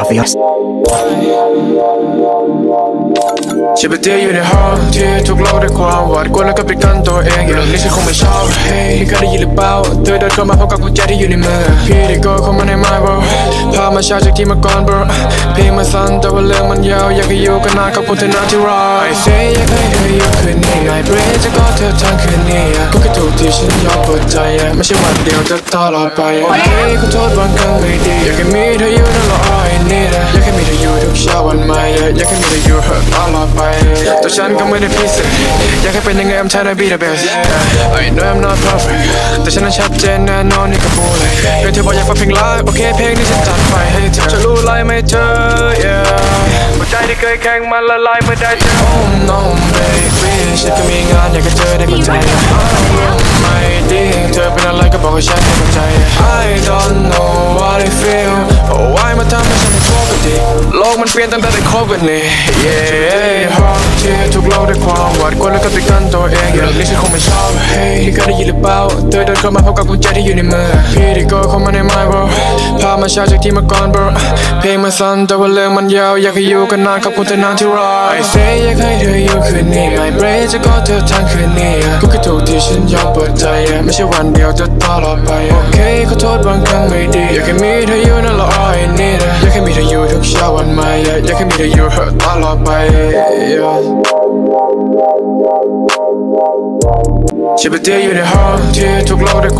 obvious. ชีวิตที่อยู่ในห้องที่ถูกเล่าด้วยความหวาดกลัวแล้วก็ปิดกั้นตัวเองอย่างนี้ฉันคงไม่ชอบเฮ้ยเคยได้ยินหรือเปล่าเธอเดินเข้ามาพร้อมกับกุญแจที่อยู่ในมือพี่ได้ก็เข้ามาใน my bro พามาชาจากที่มาก่อน bro เพลงมันสั้นแต่ว่าเรื่องมันยาวอยากให้อยู่กันนานขอบคุณเธอนะที่รอ I say อยากให้เธออยู่คืนนี้ I pray จะกอดเธอทั้งคืนนี้ก็แค่ถูกที่ฉันยอมเปิดใจไม่ใช่วันเดียวจะตลอดไปโอเคขอโทษบางครั้งไม่ดีอยากให้มีเธออยู่ วันใหม่อยากให้มีเธออยู่ตลอดไปแต่ฉันก็ไม่ได้พิเศษอยากให้เป็นยังไง I'm trying to be the best I know I'm not perfect แต่ฉันนั้นชัดเจนแน่นอนนี่ก็พูดเลยเพียงเธอบอกอยากฟังเพลงไลฟ์โอเคเพลงนี้ฉันจัดไปให้เธอจะรู้ไรไหมเธอ yeah หัวใจที่เคยแข็งมันละลายเมื่อได้เจอ Oh no baby ฉันก็มีงานอยากให้เธอได้เข้าใจไม่ดีเธอเป็นอะไรก็บอกให้ฉันเข้าใจ I don't know กมันเปลี่ยนตั้งแต่ได้คบกันนี่ yeah ห้องที่ถูกเล่าด้วยความหวาดกลัวแล้วก็ปิดกั้นตัวเองอย่างนี้ฉันคงไม่ชอบ Hey เคยได้ยินหรือเปล่าเธอเดินเข้ามาพร้อมกับกุญแจที่อยู่ในมือพี่ได้ก็เข้ามาใน my bro พามาชาจากที่มาก่อน bro เพลงมันสั้นแต่ว่าเรื่องมันยาวอยากให้อยู่กันนานขอบคุณเธอนานที่รอ I say อยากให้เธออยู่คืนนี้ My brain จะกอดเธอทั้งคืนนี้ก็แค่ถูกที่ฉันยอมเปิดใจไม่ใช่วันเดียวจะตลอดไปโอเคขอโทษบางครั้งไม่ดีอยากให้มีเธออยู่นั่นแหละ all I need อยากให้มีเธออยู่ ทุกเช้าวันใหม่อยากให้มีเธออยู่ตลอดไป yeah ชีวิตที่อยู่ในห้องที่ถูกเล่าด้ว